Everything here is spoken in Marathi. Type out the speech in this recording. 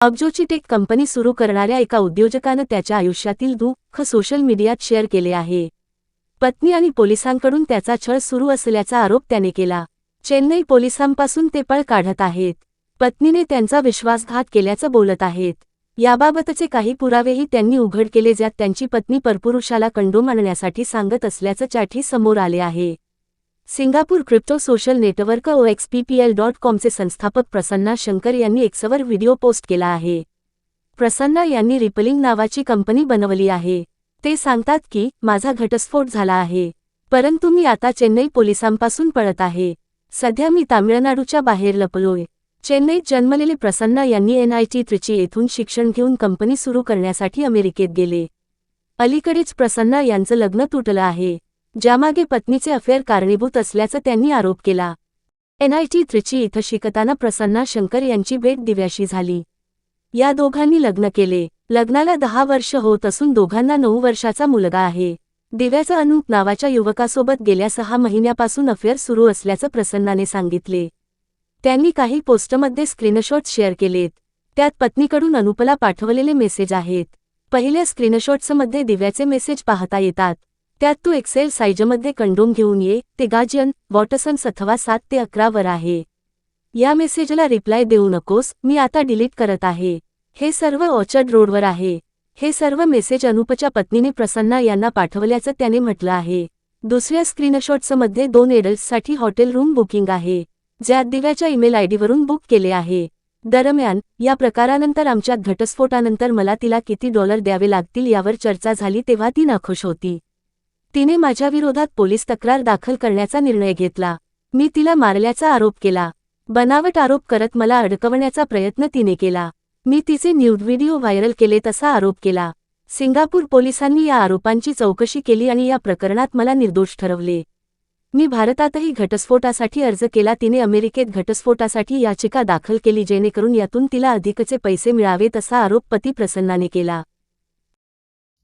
अब्जोची टेक कंपनी सुरू करणाऱ्या एका उद्योजकानं त्याच्या आयुष्यातील दुःख सोशल मीडियात शेअर केले आहे. पत्नी आणि पोलिसांकडून त्याचा छळ सुरू असल्याचा आरोप त्याने केला. चेन्नई पोलिसांपासून ते पळ काढत आहेत. पत्नीने त्यांचा विश्वासघात केल्याचं बोलत आहेत. याबाबतचे काही पुरावेही त्यांनी उघड केले ज्यात त्यांची पत्नी परपुरुषाला कंडोम आणण्यासाठी सांगत असल्याचं चाठी समोर आले आहे. Singapore crypto social network O XPPL dot कॉमचे संस्थापक प्रसन्ना शंकर यांनी एक्सवर व्हिडिओ पोस्ट केला आहे. प्रसन्ना यांनी रिपलिंग नावाची कंपनी बनवली आहे. ते सांगतात की माझा घटस्फोट झाला आहे. परंतु मी आता चेन्नई पोलिसांपासून पळत आहे. सध्या मी तामिळनाडूच्या बाहेर लपलोय. चेन्नईत जन्मलेले प्रसन्ना यांनी एनआयटी त्रिची येथून शिक्षण घेऊन कंपनी सुरू करण्यासाठी अमेरिकेत गेले. अलीकडेच प्रसन्ना यांचं लग्न तुटलं आहे. ज्यामागे पत्नीचे अफेअर कारणीभूत असल्याचं त्यांनी आरोप केला. एनआयटी त्रिची इथं शिकताना प्रसन्ना शंकर यांची भेट दिव्याशी झाली. या दोघांनी लग्न केले. लग्नाला दहा वर्ष होत असून दोघांना नऊ वर्षाचा मुलगा आहे. दिव्याचा अनूप नावाच्या युवकासोबत गेल्या सहा महिन्यापासून अफेअर सुरू असल्याचं प्रसन्नाने सांगितले. त्यांनी काही पोस्टमध्ये स्क्रीनशॉट शेअर केलेत. त्यात पत्नीकडून अनुपला पाठवलेले मेसेज आहेत. पहिल्या स्क्रीनशॉट्समध्ये दिव्याचे मेसेज पाहता येतात. त्यात तू एक्सेल साईजमध्ये कंडोम घेऊन ये ते गाजियन वॉटसन्स अथवा सात ते अकरा वर आहे. या मेसेजला रिप्लाय देऊ नकोस मी आता डिलीट करत आहे. हे सर्व ऑर्चर्ड रोडवर आहे. हे सर्व मेसेज अनुपच्या पत्नीने प्रसन्ना यांना पाठवल्याचं त्याने म्हटलं आहे. दुसऱ्या स्क्रीनशॉट्समध्ये दोन एडल्ट्ससाठी हॉटेल रूम बुकिंग आहे. ज्यात दिव्याच्या ईमेल आयडीवरून बुक केले आहे. दरम्यान या प्रकारानंतर आमच्यात घटस्फोटानंतर मला तिला किती डॉलर द्यावे लागतील यावर चर्चा झाली तेव्हा ती नाखुश होती. तिने माझ्याविरोधात पोलीस तक्रार दाखल करण्याचा निर्णय घेतला. मी तिला मारल्याचा आरोप केला. बनावट आरोप करत मला अडकवण्याचा प्रयत्न तिने केला. मी तिचे न्यूड व्हिडिओ व्हायरल केले तसा आरोप केला. सिंगापूर पोलिसांनी या आरोपांची चौकशी केली आणि या प्रकरणात मला निर्दोष ठरवले. मी भारतातही घटस्फोटासाठी अर्ज केला. तिने अमेरिकेत घटस्फोटासाठी याचिका दाखल केली जेणेकरून यातून तिला अधिकचे पैसे मिळावेत असा आरोप पती प्रसन्नाने केला.